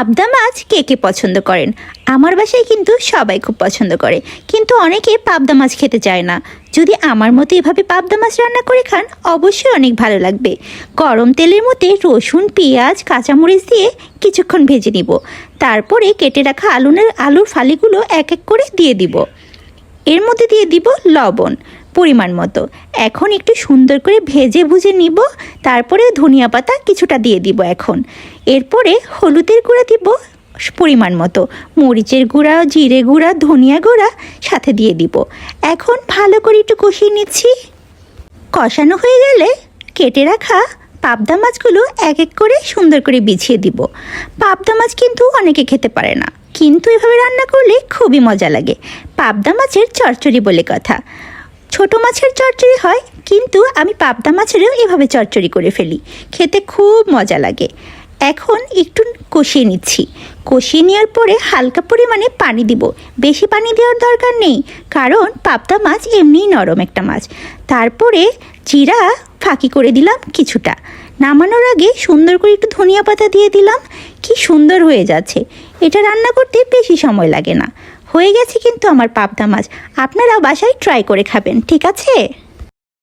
পাবদা মাছ কে কে পছন্দ করেন? আমার বাসায় কিন্তু সবাই খুব পছন্দ করে। কিন্তু অনেকে পাবদা মাছ খেতে চায় না। যদি আমার মতো এভাবে পাবদা মাছ রান্না করে খান, অবশ্যই অনেক ভালো লাগবে। গরম তেলের মধ্যে রসুন, পেঁয়াজ, কাঁচামরিচ দিয়ে কিছুক্ষণ ভেজে নিব। তারপরে কেটে রাখা আলুনের আলুর ফালিগুলো এক এক করে দিয়ে দিব। এর মধ্যে দিয়ে দিব লবণ। পরিমাণ মতো। এখন একটু সুন্দর করে ভেজে ভুজে নিব, তারপরে ধনিয়া পাতা কিছুটা দিয়ে দিব এখন। এরপরে হলুদের গুঁড়া দিব পরিমাণ মতো। মরিচের গুঁড়া, জিরে গুঁড়া, ধনিয়া গুঁড়া সাথে দিয়ে দিব। এখন ভালো করে একটু কষিয়ে নিচ্ছি। কষানো হয়ে গেলে কেটে রাখা পাবদা মাছগুলো এক এক করে সুন্দর করে বিছিয়ে দিব। পাবদা মাছ কিন্তু অনেকে খেতে পারে না, কিন্তু এভাবে রান্না করলে খুবই মজা লাগে। পাবদা মাছের চচ্চড়ি বলে কথা। ছোট মাছের চচ্চড়ি হয়, কিন্তু আমি পাবদা মাছেরও এভাবে চচ্চড়ি করে ফেলি। খেতে খুব মজা লাগে। এখন একটু কষিয়ে নিচ্ছি। কষিয়ে নেওয়ার পরে হালকা পরিমাণে পানি দিব। বেশি পানি দেওয়ার দরকার নেই, কারণ পাবদা মাছ এমনিই নরম একটা মাছ। তারপরে জিরা ফাঁকি করে দিলাম কিছুটা। নামানোর আগে সুন্দর করে একটু ধনিয়া পাতা দিয়ে দিলাম। কি সুন্দর হয়ে যাচ্ছে। এটা রান্না করতে বেশি সময় লাগে না। হয়ে গেছে কিন্তু আমার পাবদা মাছ। আপনারাও বাসায় ট্রাই করে খাবেন ঠিক আছে?